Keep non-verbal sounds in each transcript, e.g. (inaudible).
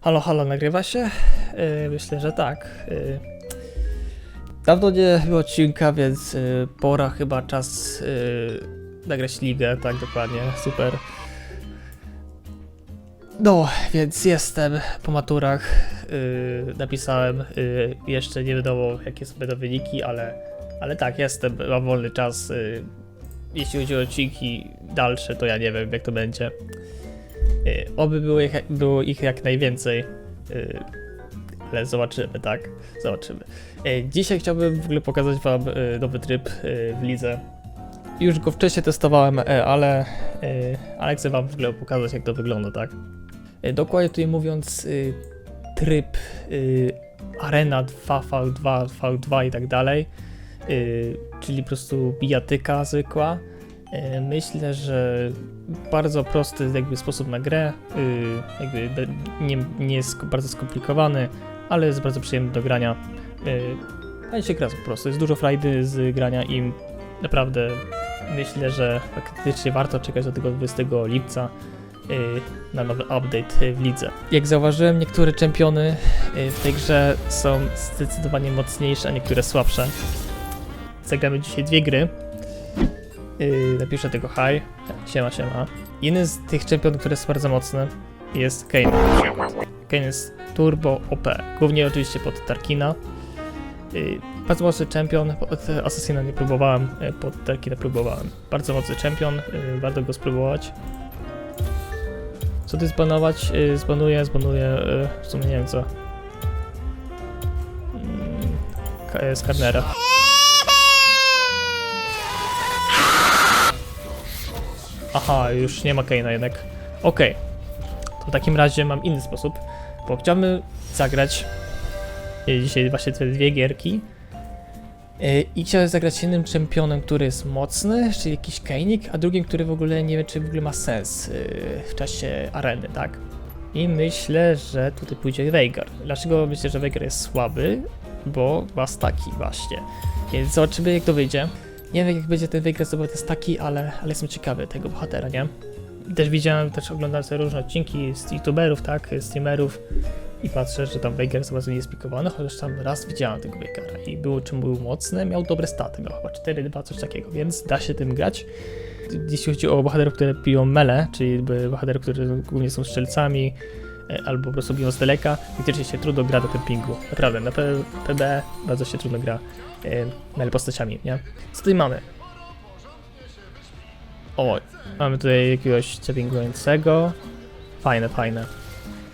Halo, halo, nagrywa się? Yy, myślę, że tak. Yy. Dawno nie było odcinka, więc yy, pora chyba czas yy, nagrać ligę, tak dokładnie, super. No, więc jestem po maturach, yy, napisałem, yy, jeszcze nie wiadomo jakie są będą wyniki, ale, ale tak, jestem, mam wolny czas. Yy, jeśli chodzi o odcinki dalsze, to ja nie wiem jak to będzie. Yy, Oby było ich, było ich jak najwięcej, yy, ale zobaczymy, tak? Zobaczymy. Yy, Dzisiaj chciałbym w ogóle pokazać Wam nowy tryb w lidze. Już go wcześniej testowałem, ale, ale chcę Wam w ogóle pokazać, jak to wygląda, tak? Dokładnie tutaj mówiąc, tryb Arena 2v2, v2 i tak dalej, czyli po prostu bijatyka zwykła. Yy, Myślę, że bardzo prosty jakby sposób na grę, yy, jakby nie, nie jest bardzo skomplikowany, ale jest bardzo przyjemny do grania. Fajnie się gra po prostu, jest dużo frajdy z grania i naprawdę myślę, że faktycznie warto czekać do tego 20 lipca yy, na nowy update w lidze. Jak zauważyłem, niektóre czempiony yy, w tej grze są zdecydowanie mocniejsze, a niektóre słabsze. Zagramy dzisiaj dwie gry. Yy, napiszę tego hi. Siema, siema. Jeden z tych czempionów, który jest bardzo mocny, jest Kane. Kane jest turbo OP. Głównie oczywiście pod Tarkina. Yy, bardzo mocny czempion. Pod Assassina nie próbowałem, yy, pod Tarkina próbowałem. Bardzo mocny czempion, yy, warto go spróbować. Co ty zbanować? Yy, zbanuję, zbanuję, yy, w sumie nie wiem co. Mm, Ka- z Karnera. Aha, już nie ma Kane'a jednak. Okej. To w takim razie mam inny sposób, bo chciałbym zagrać e, dzisiaj właśnie te dwie gierki. E, I chciałem zagrać jednym czempionem, który jest mocny, czyli jakiś Kanik, a drugim, który w ogóle nie wiem, czy w ogóle ma sens e, w czasie areny, tak? I myślę, że tutaj pójdzie Veigar. Dlaczego myślę, że Veigar jest słaby? Bo ma staki właśnie. Więc zobaczymy jak to wyjdzie. Nie wiem jak będzie ten Veigar zdobył te staki, ale, ale jestem ciekawy tego bohatera, nie? Też widziałem, też oglądałem różne odcinki z youtuberów, tak, streamerów i patrzę, że tam Veigar jest bardzo niespikowany, chociaż tam raz widziałem tego Veigara i było czym był mocny, miał dobre staty, miał chyba 4-2, coś takiego, więc da się tym grać. Jeśli chodzi o bohaterów, które piją mele, czyli bohaterów, którzy głównie są strzelcami, albo po prostu biją z daleka, faktycznie się trudno gra do tempingu. Naprawdę, na PB bardzo się trudno gra e, postaciami, nie? Co tutaj mamy? O, mamy tutaj jakiegoś tempingującego. Fajne, fajne.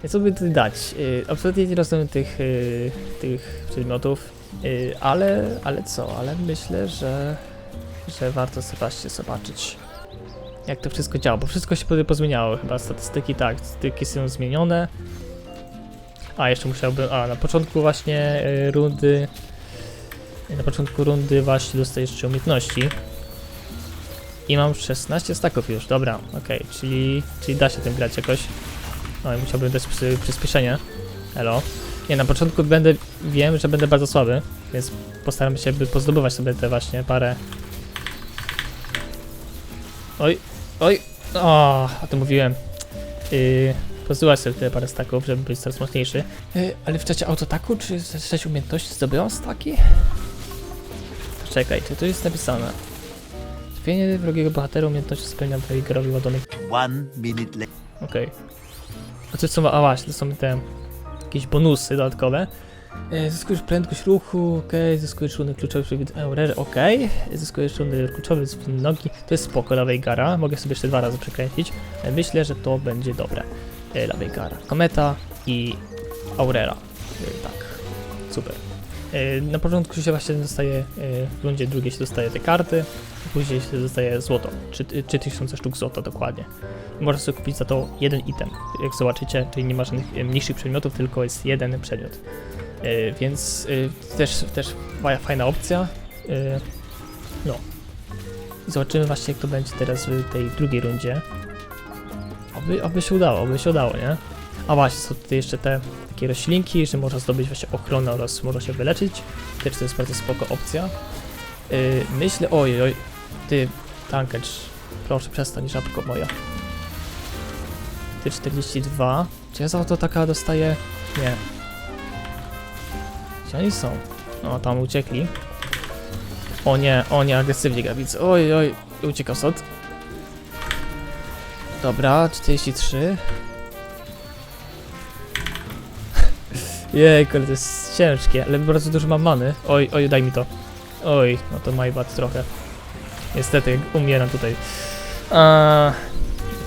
I co by tutaj dać? Yy, absolutnie nie rozumiem tych, yy, tych przedmiotów, yy, ale, ale co? Ale myślę, że, że warto właśnie zobaczyć, jak to wszystko działa, bo wszystko się po- pozmieniało chyba. Statystyki tak, statystyki są zmienione. A, jeszcze musiałbym, a na początku właśnie yy, rundy, na początku rundy właśnie dostajesz jeszcze umiejętności. I mam 16 staków już, dobra, okej, czyli, czyli da się tym grać jakoś. No i musiałbym dać przy, przyspieszenie. Elo. Nie, na początku będę, wiem, że będę bardzo słaby, więc postaram się by pozdobywać sobie te właśnie parę... Oj, oj, o, a to mówiłem. Yy, sobie te parę staków, żeby być coraz mocniejszy. Yy, ale w czacie autotaku, czy w czacie umiejętności zdobyłam staki? Czekaj, czy tu jest napisane? Trafienie wrogiego bohatera umiejętności spełnia Veigarowi ładunek One minute later. Okej. A co są, a właśnie, to są te jakieś bonusy dodatkowe. E, Zyskujesz prędkość ruchu, okej, zyskujesz runy kluczowy przy Aurery, okej, zyskujesz runy kluczowe z nogi, to jest spoko dla Veigara, mogę sobie jeszcze dwa razy przekręcić, E, myślę, że to będzie dobre. E, dla Veigara. Kometa i Aurera, tak, super. Na początku się właśnie dostaje, w rundzie drugiej się dostaje te karty, później się dostaje złoto, czy 3000 sztuk złota dokładnie. Możesz sobie kupić za to jeden item, jak zobaczycie, czyli nie ma żadnych mniejszych przedmiotów, tylko jest jeden przedmiot. E, więc e, też, też fa- fajna opcja. E, no. Zobaczymy właśnie jak to będzie teraz w tej drugiej rundzie. Oby, oby się udało, oby się udało, nie? A właśnie, są tutaj jeszcze te takie roślinki, że można zdobyć właśnie ochronę oraz można się wyleczyć. Też to jest bardzo spoko opcja. E, myślę, oj, oj, ty, tankacz, proszę przestań, żabko moja. Ty 42. Czy ja za to taka dostaję? Nie. Gdzie oni są? O, tam uciekli. O nie, o nie, agresywnie gawic. Oj, oj, uciekał stąd. Dobra, 43. (laughs) Jej, ale to jest ciężkie, ale bardzo dużo mam many. Oj, oj, daj mi to. Oj, no to my bad trochę. Niestety, umieram tutaj. A,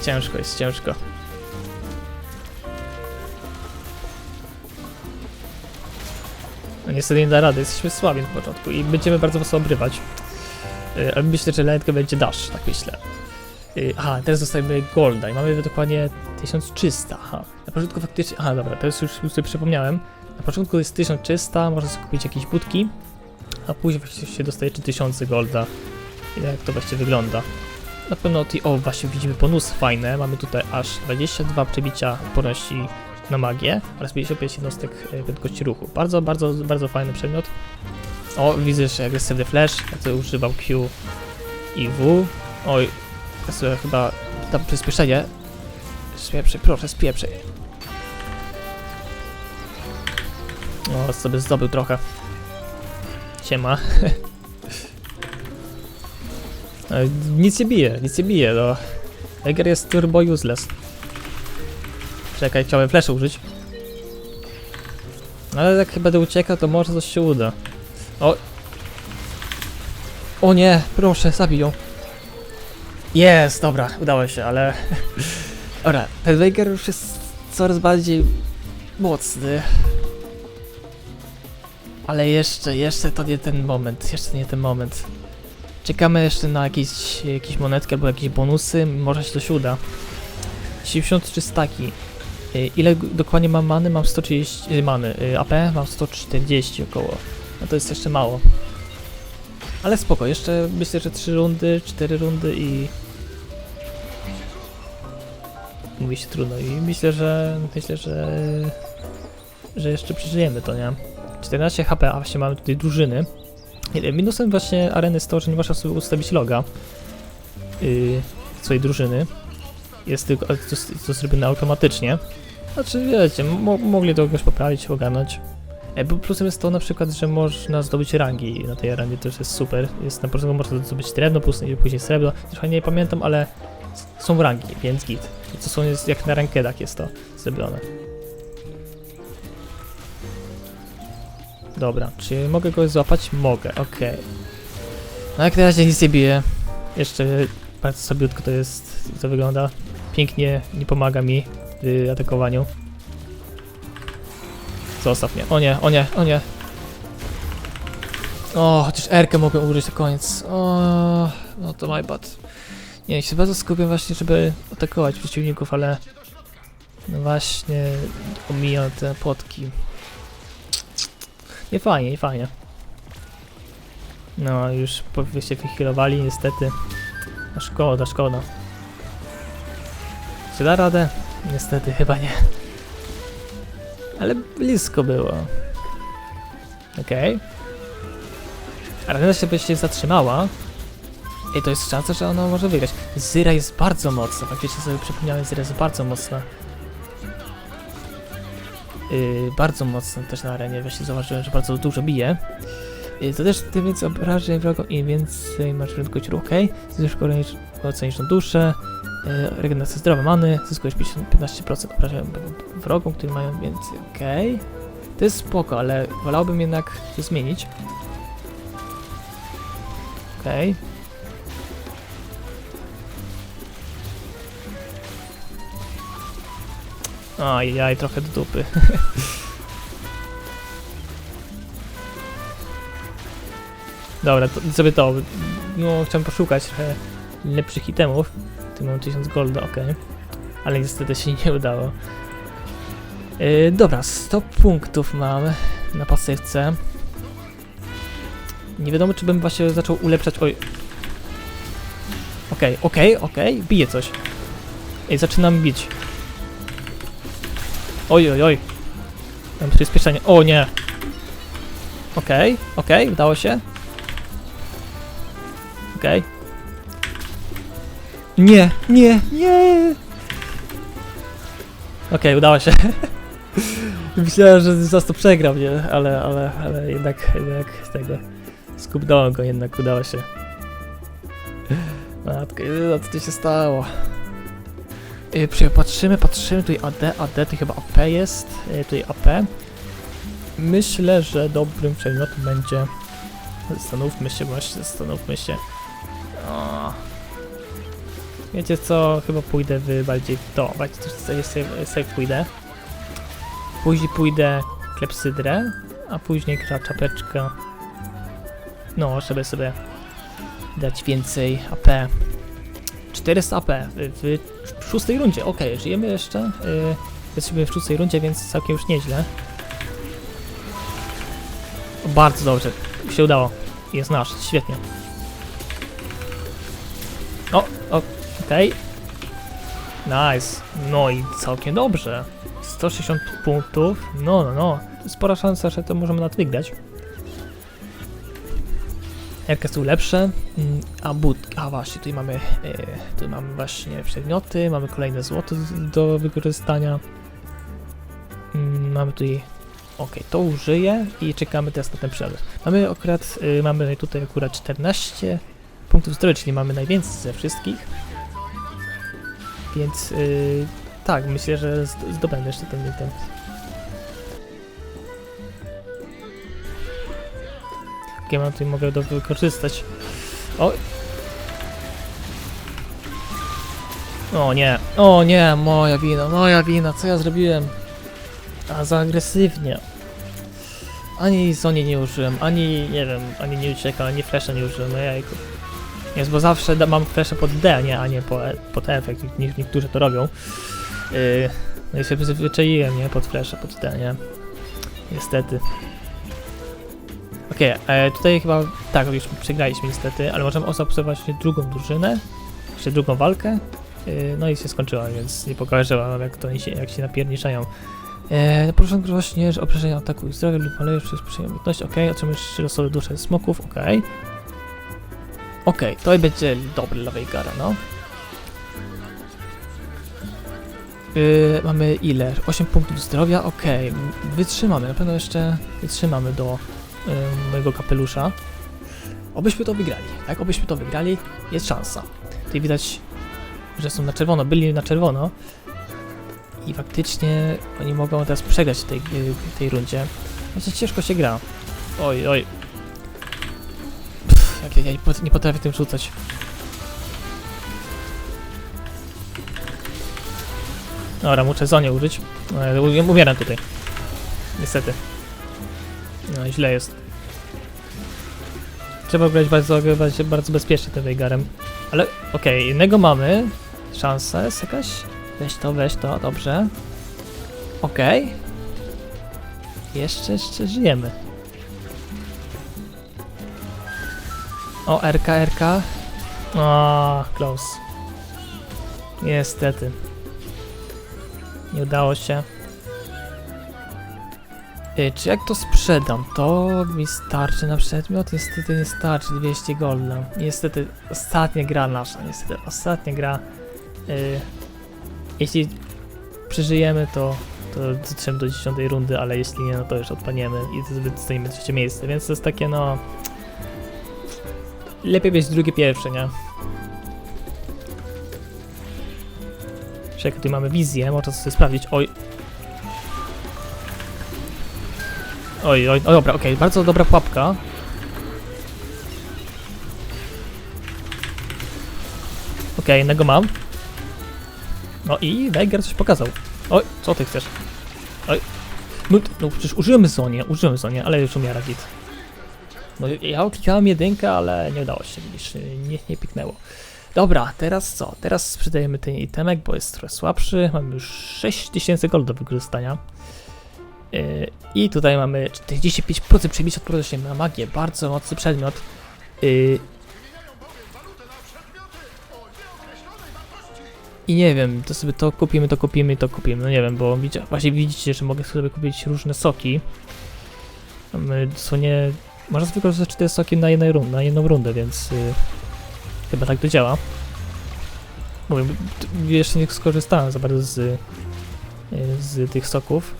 ciężko jest, ciężko. No niestety nie da rady, jesteśmy słabi na początku i będziemy bardzo mocno obrywać. Yy, ale myślę, że lentkę będzie dash, tak myślę. Yy, aha, teraz dostajemy golda i mamy dokładnie 1300, aha. Na początku faktycznie, aha dobra, teraz już, już sobie przypomniałem. Na początku jest 1300, można sobie kupić jakieś budki, a później właściwie się dostaje 3000 golda. I jak to właściwie wygląda. Na pewno o właśnie widzimy bonusy fajne, mamy tutaj aż 22 przebicia odporności na magię oraz 55 jednostek e, prędkości ruchu. Bardzo, bardzo, bardzo fajny przedmiot. O, widzę, że agresywny flash, ja to używam Q i W. Oj, ja sobie chyba dam przyspieszenie. Spieprzej, proszę, spieprzej. O, sobie zdobył trochę. Siema. (laughs) E, nic nie bije, nic nie bije, no. Eger jest turbo useless. Czekaj, chciałem flash użyć. Ale jak będę uciekał, to może coś się uda. O! O nie, proszę, zabij ją. Jest, dobra, udało się, ale... (laughs) Dobra, ten Veigar już jest coraz bardziej mocny. Ale jeszcze, jeszcze to nie ten moment, jeszcze nie ten moment. Czekamy jeszcze na jakieś, jakieś monetki albo jakieś bonusy, może się coś uda. 73 staki. Y, Ile dokładnie mam many? Mam 130 y, many. Y, AP mam 140 około. No to jest jeszcze mało. Ale spoko, jeszcze myślę, że 3 rundy, 4 rundy i... Mówi się trudno i myślę, że... Myślę, że... Że jeszcze przeżyjemy to, nie? 14 HP, a właśnie mamy tutaj drużyny. Minusem właśnie areny jest to, że nie można sobie ustawić loga yy, swojej drużyny. Jest tylko to, to zrobione automatycznie. Znaczy wiecie, mo mogli to jakoś poprawić, ogarnąć. E, Plusem jest to na przykład, że można zdobyć rangi na tej to już jest super. Jest na początku można zdobyć drewno, później srebro. Trochę nie pamiętam, ale są rangi, więc git. To są jest, jak na rankedach jest to zrobione. Dobra, czy mogę kogoś złapać? Mogę, okej. No jak na razie nic nie bije. Jeszcze bardzo sobiutko to jest, to wygląda. Pięknie, nie pomaga mi w atakowaniu. Zostaw mnie. O nie, o nie, o nie. O, chociaż R-kę mogę użyć na koniec. O, no to my bad. Nie, się bardzo skupiam właśnie, żeby atakować przeciwników, ale... No właśnie, omijam te płotki. Nie fajnie, nie fajnie. No, już się wychilowali niestety. No szkoda, szkoda. Czy da radę? Niestety chyba nie. Ale blisko było. Okej. Okay. Arena się by się zatrzymała. I to jest szansa, że ona może wygrać. Zyra jest bardzo mocna. Faktycznie sobie przypomniałem, Zyra jest bardzo mocna. Yy, bardzo mocna też na arenie. Właśnie zauważyłem, że bardzo dużo bije. Też tym więcej obrażeń wrogom i więcej masz prędkość ruchu. Okej. Zyskujesz kolejną duszę. Yy, regeneracja zdrowa many. Zyskujesz 50 15% obrażeń wrogom, którzy mają więcej. Okej. To jest spoko, ale wolałbym jednak to zmienić. Okej. Ajaj, trochę do dupy. (laughs) Dobra, to sobie to. No, chciałem poszukać trochę lepszych itemów. Tu mam 1000 golda, ok. Ale niestety się nie udało. Yy, dobra, 100 punktów mam na pasywce. Nie wiadomo, czy bym właśnie zaczął ulepszać. Oj. Okej, okej, okej, bije coś. Ej, zaczynam bić. Oj, oj, oj. Mam przyspieszenie. O nie. Okej, okej, udało się. Okej. Nie, nie, nie. Okej, udało się. (laughs) Myślałem, że zaraz to przegrał, nie? Ale, ale, ale jednak, jednak tego. Skupnąłem go, jednak udało się. Matko, no co tu się stało? Yy, patrzymy, patrzymy, tutaj AD, AD, to chyba AP jest, yy, tutaj AP. Myślę, że dobrym przedmiotem będzie... Zastanówmy się właśnie, zastanówmy się. O. Wiecie co, chyba pójdę w bardziej w to, bardziej też sobie, sobie, pójdę. Później pójdę klepsydrę, a później gra czapeczka. No, żeby sobie dać więcej AP. 400 AP w, w szóstej rundzie, okej, żyjemy jeszcze. Yy, jesteśmy w szóstej rundzie, więc całkiem już nieźle. Bardzo dobrze, się udało. Jest nasz, świetnie. O, okej. Nice. No i całkiem dobrze. 160 punktów. No, no, no. Spora szansa, że to możemy nawet. Jakie są lepsze? Mm, A but, a właśnie, tutaj mamy, e, tutaj mamy właśnie przedmioty, mamy kolejne złoto do wykorzystania. Mm, mamy tutaj, ok, to użyję i czekamy teraz na ten przedmiot. Mamy akurat, y, mamy tutaj akurat 14 punktów zdrowia, czyli mamy najwięcej ze wszystkich. Więc y, tak, myślę, że zd- zdobędę jeszcze ten item. Jakie mam tutaj mogę do wykorzystać? O! O nie, o nie, moja wina, moja wina, co ja zrobiłem? A za agresywnie. Ani Zonie nie użyłem, ani nie wiem, ani nie ucieka, ani flasha nie użyłem, no. Jest, bo zawsze mam flasha pod D, nie, a nie E- pod F, jak nie, niektórzy to robią. Yy, no i się przyzwyczaiłem, nie, pod flasha, pod D, nie. Niestety. Okej, e, tutaj chyba, tak, już przegraliśmy niestety, ale możemy zaobserwować drugą drużynę, jeszcze drugą walkę. Yy, no i się skończyła, więc nie pokażę jak to się, jak się napierniczają. E, na początku właśnie, że obrażenia atakują zdrowie lub maleje przez przyjemność, okej, otrzymujesz 3 losowe dusze smoków, okej. Okej, to będzie dobry dla Veigara, no. Yy, mamy ile? 8 punktów zdrowia, okej. m, Wytrzymamy, na pewno jeszcze wytrzymamy do yy, mojego kapelusza. Obyśmy to wygrali, tak? Obyśmy to wygrali, jest szansa. Tutaj widać, że są na czerwono, byli na czerwono. I faktycznie oni mogą teraz przegrać w tej, tej rundzie. Znaczy ciężko się gra. Oj, oj. Jak ja, nie pot- nie potrafię tym rzucać. Dobra, muszę Zonię użyć. E, Umieram tutaj. Niestety. No, źle jest. Trzeba grać bardzo, grać bardzo bezpiecznie tym Veigarem. Ale okej, innego mamy. Szansa jest jakaś? Weź to, weź to, dobrze. Okej. Jeszcze, jeszcze żyjemy. O, RK, RK. O, close. Niestety. Nie udało się. Y, czy jak to sprzedam, to mi starczy na przedmiot? Niestety nie starczy, 200 golda. Niestety, ostatnia gra nasza, niestety, ostatnia gra. Y, jeśli przeżyjemy, to, to dotrzemy do 10 rundy, ale jeśli nie, no to już odpaniemy i dostaniemy trzecie miejsce, więc to jest takie, no... Lepiej być drugie, pierwsze, nie? Czekaj, tutaj mamy wizję, można sobie sprawdzić. Oj. Oj, oj, o dobra, okej, bardzo dobra pułapka. Okej, jednego mam. No i Weiger coś pokazał. Oj, co ty chcesz? Oj. No, no przecież użyłem Zonie, użyłem Zonie, ale już umiera git. No ja klikałem jedynkę, ale nie udało się, widzisz, nie, nie piknęło. Dobra, teraz co? Teraz sprzedajemy ten itemek, bo jest trochę słabszy. Mamy już 6000 gold do wykorzystania. Yy, I tutaj mamy 45% przebicia odporności na magię. Bardzo mocny przedmiot. Yy, I nie wiem, to sobie to kupimy, to kupimy, to kupimy. No nie wiem, bo widzicie, właśnie widzicie, że mogę sobie kupić różne soki. Mamy dosłownie. Można wykorzystać 4 soki na, jednej na jedną rundę, więc. Yy, Chyba tak to działa. Mówię, jeszcze nie skorzystałem za bardzo z y, z tych soków.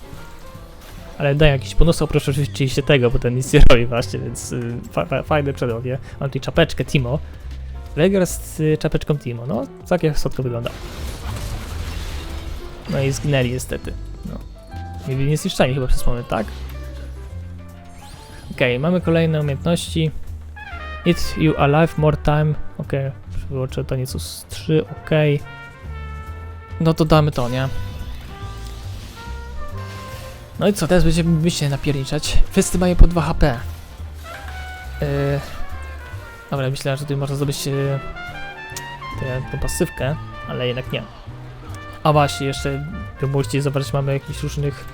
Ale daj jakiś bonus, oprócz oczywiście tego, bo ten nic nie robi właśnie, więc y, fa fa fajne przedowie. Mam tutaj czapeczkę Timo. Vegar z y, czapeczką Timo, no całkiem słodko wygląda. No i zginęli niestety. No. Nie byli niezniszczeni chyba przez moment, tak? Okej, mamy kolejne umiejętności. It you alive more time. Okej, wyłączę to nieco z 3, okej. No to damy to, nie? No i co, teraz będziemy myśleć napierniczać. Wszyscy mają po 2 HP. Yy... Dobra, myślałem, że tutaj można zdobyć yy, tę, tą pasywkę, ale jednak nie. A właśnie, jeszcze możecie zobaczyć, mamy jakieś różnych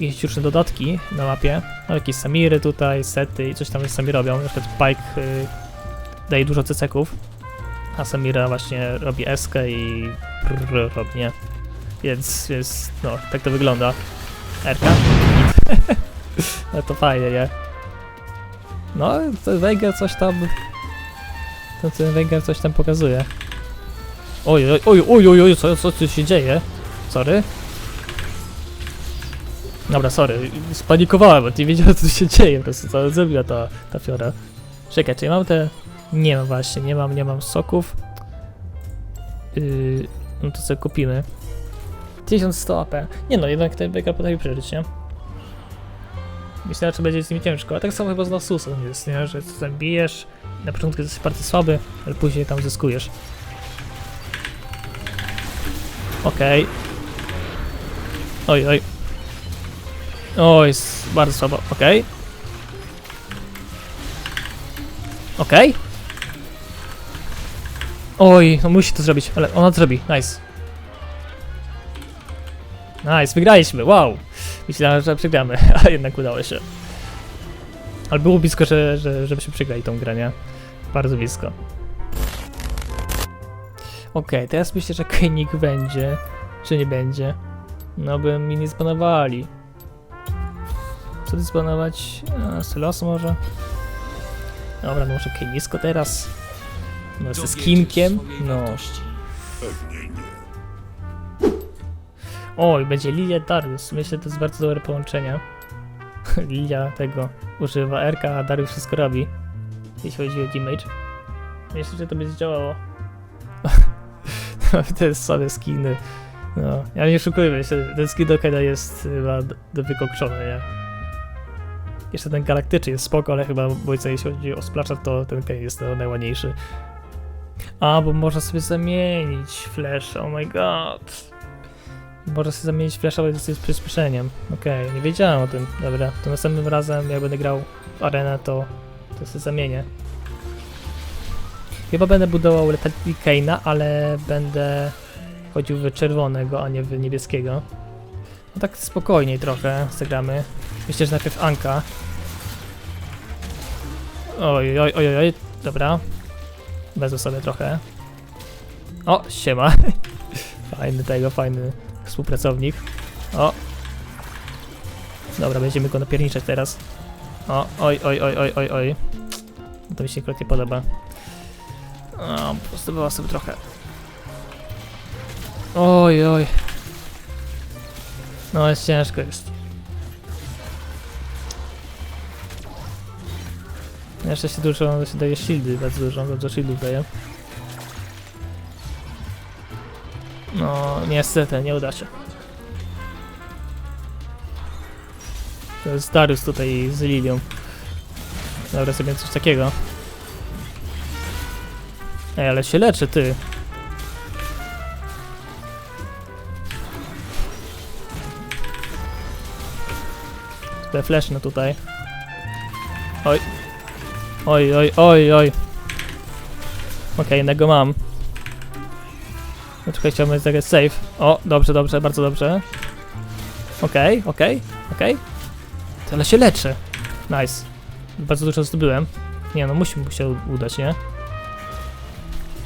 jakieś różne dodatki na mapie. No, jakieś samiry tutaj, sety i coś tam sami robią. Na przykład Pike y, daje dużo ceceków, a Samira właśnie robi eskę i prr, robi, nie? Więc, więc, no, tak to wygląda. Erka? (laughs) no to fajnie, nie? No, to Veigar coś tam... To ten Veigar coś tam pokazuje. Oj, oj, oj, oj, oj, oj, co, co tu się dzieje? Sorry. Dobra, sorry, spanikowałem, bo nie wiedziałem co tu się dzieje, po prostu co zrobiła ta, ta fiora. Czekaj, czy ja mam te... Nie mam właśnie, nie mam, nie mam soków. Yy, no to sobie kupimy. 1100 AP. Nie no, jednak ten beka potrafi przeżyć, nie? Myślałem, że będzie z nim ciężko, a tak samo chyba z Nasusem jest, nie? Że tam bijesz, na początku jesteś bardzo słaby, ale później tam zyskujesz. Okej. Oj, oj. Oj, jest bardzo słabo. Okej. Oj, no musi to zrobić, ale ona to zrobi. Nice. Nice, wygraliśmy, wow. Myślałem, że przegramy, (laughs) a jednak udało się. Ale było blisko, że, że, żebyśmy przegrali tą grę, nie? Bardzo blisko. Okej, teraz myślę, że Koenig będzie, czy nie będzie. No by mi nie zbanowali. Co? A, Sylos może? Dobra, no może Kenisko teraz. No ze skinkiem. No. Oj, będzie Lilia Darius. Myślę, że to jest bardzo dobre połączenie. (laughs) Lilia tego używa RK, a Darius wszystko robi. Jeśli chodzi o damage. Myślę, że to będzie działało. (laughs) to jest słabe skiny. No, ja nie szukujmy się, ten skin do Kena jest chyba do, do wykokszony, nie? Jeszcze ten galaktyczny jest spoko, ale chyba bojca jeśli chodzi o splasza, to ten Ken jest najładniejszy. A, bo można sobie zamienić flash, oh my god. Można sobie zamienić flasha z przyspieszeniem. Okej, nie wiedziałem o tym. Dobra, to następnym razem jak będę grał w arenę, to, to sobie zamienię. Chyba będę budował Lethality Kane'a, ale będę chodził w czerwonego, a nie w niebieskiego. No tak spokojniej trochę zagramy. Myślę, że najpierw Anka. Oj, oj, oj, oj, dobra. Wezmę sobie trochę. O, siema. (laughs) fajny tego, fajny współpracownik. O. Dobra, będziemy go napierniczać teraz. O, oj, oj, oj, oj, oj, oj. To mi się nie podoba. O, po prostu była sobie trochę. Oj, oj. No, jest ciężko jest. Jeszcze się dużo, się daje shieldy, bardzo dużo, bardzo shieldów daje. No, niestety, nie uda się. To jest Darius tutaj z Lilią. Dobra, sobie coś takiego. Ej, ale się leczy, ty. Tutaj fleszno tutaj. Oj. Oj, oj, oj, oj. Okej, jednego mam. Poczekaj, chciałbym zagrać save. O, dobrze, dobrze, bardzo dobrze. Okej, okej, okej. Ale się leczę. Nice. Bardzo dużo zdobyłem. Nie no, musi mu się udać, nie?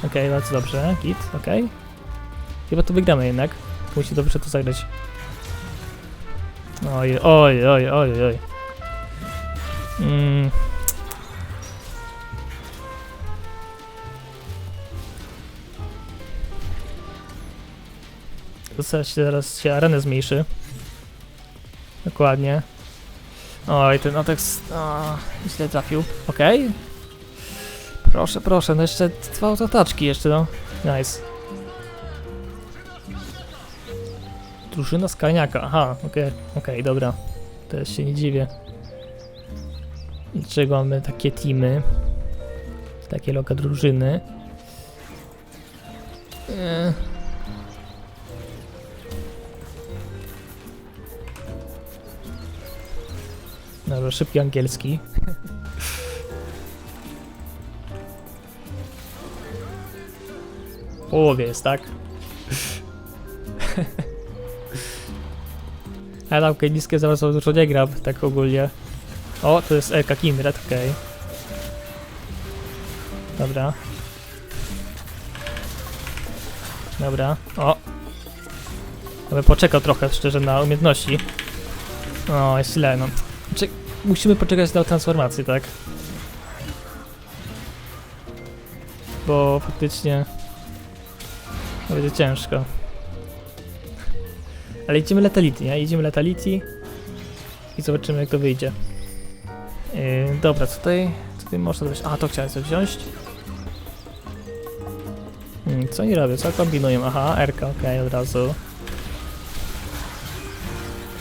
Okej, bardzo dobrze. Git, okej. Chyba to wygramy jednak. Musi dobrze to zagrać. Oj, oj, oj, oj, oj. Mm. zaraz się, zaraz się arenę zmniejszy. Dokładnie. Oj, ten atak o, źle trafił. Okej. Proszę, proszę, no jeszcze dwa autotaczki jeszcze, no. Nice. Drużyna Skaniaka, aha, okej, okej, dobra. Teraz się nie dziwię. Dlaczego mamy takie teamy? Takie loka drużyny. Eee. Szybki angielski. Połowie jest, tak? A tam niskie za bardzo dużo nie gram, tak ogólnie. O, to jest Eka Kindred, okej. Dobra. Dobra, o. Ja bym poczekał trochę, szczerze, na umiejętności. O, jest źle, no. Znaczy, musimy poczekać na transformację, tak? Bo faktycznie... Będzie ciężko. Ale idziemy Letality, nie? Idziemy Letality i zobaczymy jak to wyjdzie. Yy, dobra, tutaj, tutaj można zrobić? A, to chciałem sobie wziąć. Hmm, co oni robią? Co kombinują? Aha, RK, okej, od razu.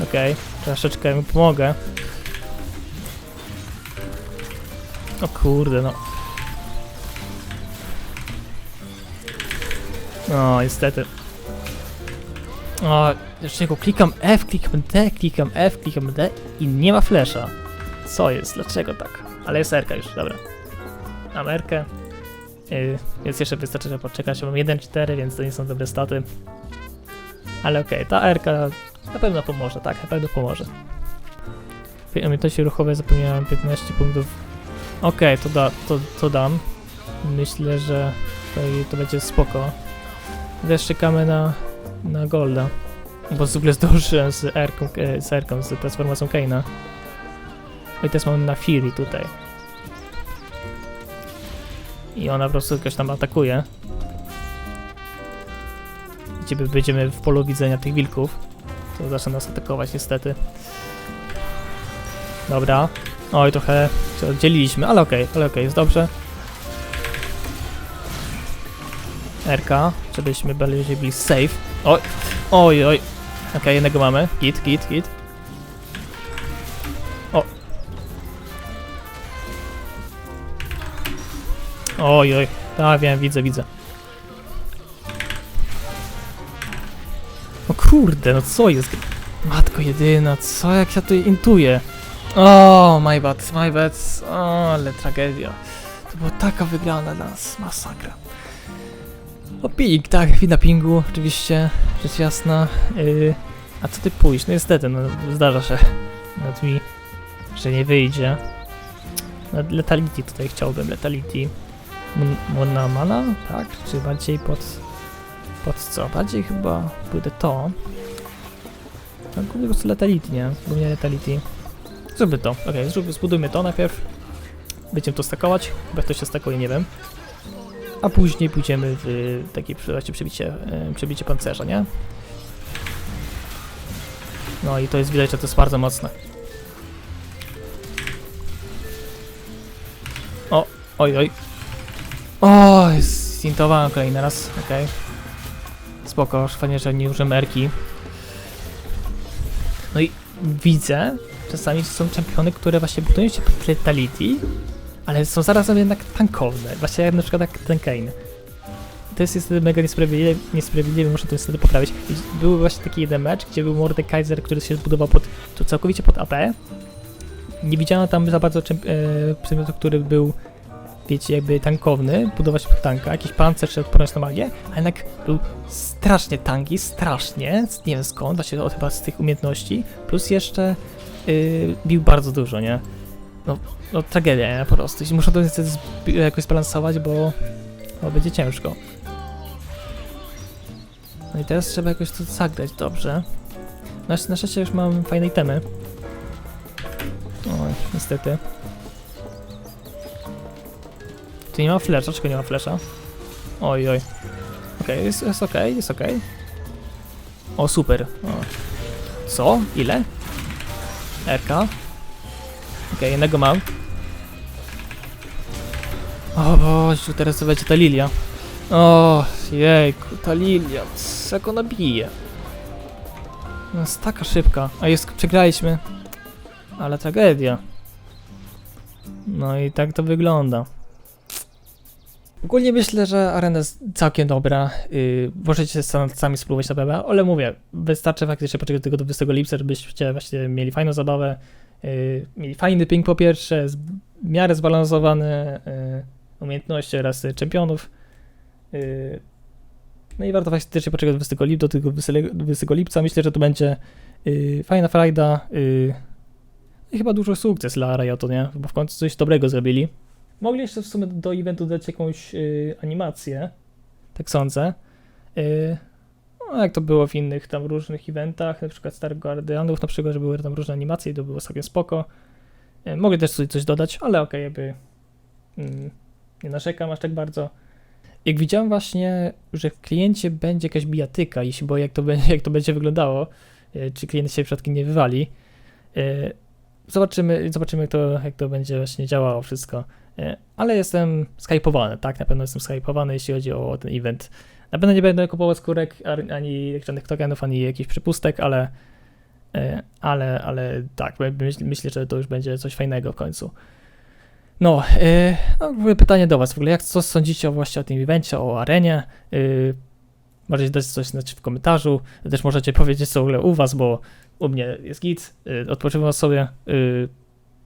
Okej, troszeczkę mi pomogę. O kurde, no. No, niestety. O, tylko klikam F, klikam D, klikam F, klikam D i nie ma flesza. Co jest? Dlaczego tak? Ale jest RK już, dobra. Mam RK. Yy, więc jeszcze wystarczy, że poczekać. Mam 1-4, więc to nie są dobre staty. Ale okej, ta RK na pewno pomoże, tak, na pewno pomoże. Umiejętności ruchowe zapomniałem 15 punktów. Okej, to, da, to, to dam. Myślę, że to, to będzie spoko. Teraz czekamy na, na Golda. Bo w ogóle zdążyłem z Erką, e, z Erką, z transformacją Kane'a. No i teraz mamy na Fury tutaj. I ona po prostu jakoś tam atakuje. Gdzie będziemy w polu widzenia tych wilków. To zaczyna nas atakować niestety. Dobra. Oj, trochę się oddzieliliśmy, ale okej, ale okej, jest dobrze. RK, żebyśmy bardziej byli safe. Oj, oj, oj. Okej, jednego mamy. Git, git, git. O. Oj, oj. Tak, wiem, widzę, widzę. O kurde, no co jest? Matko jedyna, co jak ja tu intuję? O, my bad, my bad. O, ale tragedia. To była taka wygrana dla nas, masakra. O ping, tak, (laughs) wina pingu, oczywiście, rzecz jasna. Yy, a co ty pójść? No niestety, no zdarza się nad mi, że nie wyjdzie. No, letality tutaj chciałbym, letality. Mon- Monamana, tak? Czy bardziej pod... pod co? Bardziej chyba pójdę to. Tak, po prostu letality, nie? Bo nie letality. Zróbmy to, okej, okay, zbudujmy to najpierw. Będziemy to stakować, chyba to się stakuje, nie wiem. A później pójdziemy w takie właśnie przebicie, e, przebicie pancerza, nie? No i to jest widać, że to jest bardzo mocne. O, oj, oj. O, zintowałem kolejny raz, okej. Spoko, fajnie, że nie użyłem erki. No i widzę, czasami są czempiony, które właśnie budują się pod Letality, ale są zarazem jednak tankowne, właśnie jak na przykład jak ten Kane. To jest niestety mega niesprawiedliwe, niesprawiedliwe, muszę to niestety poprawić. Był właśnie taki jeden mecz, gdzie był Mordekaiser, który się zbudował pod, to całkowicie pod AP. Nie widziano tam za bardzo e, przedmiotu, który był, wiecie, jakby tankowny, budować pod tanka, jakiś pancerz czy odporność na magię, a jednak był strasznie tanki, strasznie, nie wiem skąd, właśnie od, chyba z tych umiejętności, plus jeszcze yy, bił bardzo dużo, nie? No, no tragedia, nie? Po prostu. I muszę to niestety jakoś zbalansować, bo, bo będzie ciężko. No i teraz trzeba jakoś to zagrać dobrze. Na, na szczęście już mam fajne itemy. Oj, niestety. Tu nie ma flesza, dlaczego nie ma flesza? Oj, oj. Okej, jest, jest okej, jest okej. O, super. O. Co? Ile? RK? Okej, jednego mam. O Boże, teraz to będzie ta lilia. O, jejku, ta lilia, jak ona bije. No, jest taka szybka, a jest, przegraliśmy. Ale tragedia. No i tak to wygląda. Ogólnie myślę, że arena jest całkiem dobra. Yy, możecie sam, sami spróbować na pewno, ale mówię, wystarczy faktycznie poczekać do tego 20 lipca, żebyście właśnie mieli fajną zabawę. Yy, mieli fajny ping po pierwsze, w miarę zbalansowane yy, umiejętności oraz y, czempionów. Yy, no i warto faktycznie poczekać do 20 lipca, do tego 20 20 lipca. Myślę, że to będzie fajna frajda. Yy, i chyba duży sukces dla Riotu, nie? Bo w końcu coś dobrego zrobili. Mogli jeszcze w sumie do eventu dać jakąś y, animację, tak sądzę. No, jak to było w innych tam różnych eventach, na przykład Star Guardianów, na przykład, że były tam różne animacje i to było sobie spoko. Y, mogli też coś, coś dodać, ale okej, jakby mm, nie narzekam aż tak bardzo. Jak widziałem właśnie, że w kliencie będzie jakaś bijatyka i się boję, jak to, będzie, jak to będzie wyglądało, y, czy klient się przypadkiem nie wywali. Y, zobaczymy, zobaczymy jak to, jak to będzie właśnie działało wszystko. E, Ale jestem skypowany, tak? Na pewno jestem skypowany, jeśli chodzi o ten event. Na pewno nie będę kupował skórek ani żadnych tokenów, ani jakichś przepustek, ale, e, ale, ale tak, myśl, myślę, że to już będzie coś fajnego w końcu. No, ogóle pytanie do Was. W ogóle jak co sądzicie właśnie o tym evencie, o arenie? E, Możecie dać coś znać w komentarzu. Też możecie powiedzieć co w ogóle u Was, bo u mnie jest git, e, odpoczywam sobie, e,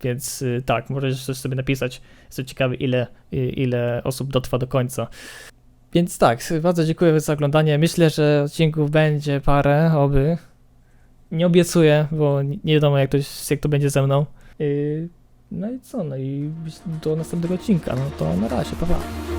więc e, tak, możecie coś sobie napisać. Jestem ciekawy, ile, i- ile osób dotrwa do końca. Więc tak, bardzo dziękuję za oglądanie. Myślę, że odcinków będzie parę, oby. Nie obiecuję, bo nie wiadomo, jak to, jak to będzie ze mną. Yy, no i co? No i do następnego odcinka. No to na razie, pa pa.